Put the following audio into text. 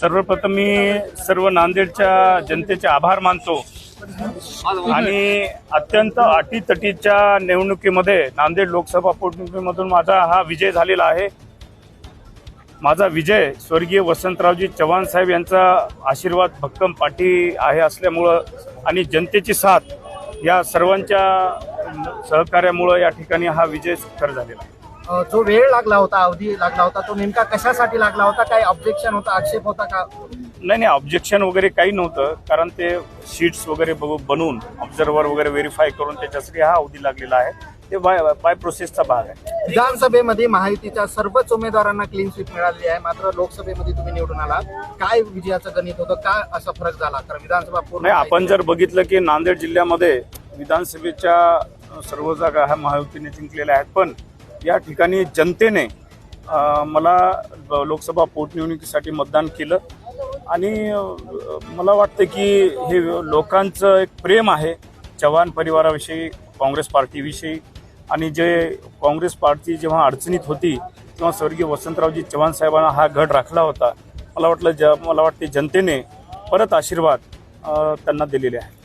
सर्वप्रथम मी सर्व नांदेडच्या जनतेचे आभार मानतो. आणि अत्यंत अटीतटीच्या निवडणुकीमध्ये नांदेड लोकसभा पोटनिवडणुकीमधून माझा हा विजय झालेला आहे. माझा विजय स्वर्गीय वसंतरावजी चव्हाण साहेब यांचा आशीर्वाद भक्कम पाठी आहे असल्यामुळं आणि जनतेची साथ या सर्वांच्या सहकार्यामुळं या ठिकाणी हा विजय खर झालेला आहे. जो वेळ लागला होता अवधी लागला होता तो नेमका कशासाठी लागला होता? काही ऑब्जेक्शन होता आक्षेप होता का? नाही नाही ऑब्जेक्शन वगैरे काही नव्हतं. कारण ते शीट्स वगैरे बनवून ऑब्झर्वर वगैरे व्हेरीफाय करून त्याच्यासाठी हा अवधी लागलेला आहे. ते बाय बाय प्रोसेसचा भाग आहे. विधानसभेमध्ये महायुतीच्या सर्वच उमेदवारांना क्लीन स्वीप मिळालेली आहे. मात्र लोकसभेमध्ये तुम्ही निवडून आला काय विजयाचं गणित होतं? काय असा फरक झाला? कारण विधानसभा पूर्ण नाही आपण जर बघितलं की नांदेड जिल्ह्यामध्ये विधानसभेच्या सर्व जागा ह्या महायुतीने जिंकलेल्या आहेत. पण या ठिकाणी जनतेने मला लोकसभा पोटनिवडणुकीसाठी मतदान केलं. आणि मला वाटतं की हे लोकांचं एक प्रेम आहे चव्हाण परिवाराविषयी काँग्रेस पार्टीविषयी. आणि जे काँग्रेस पार्टी जेव्हा अडचणीत होती तेव्हा स्वर्गीय वसंतरावजी चव्हाण साहेबांना हा गड राखला होता. मला वाटलं ज मला वाटते जनतेने परत आशीर्वाद त्यांना दिलेले आहे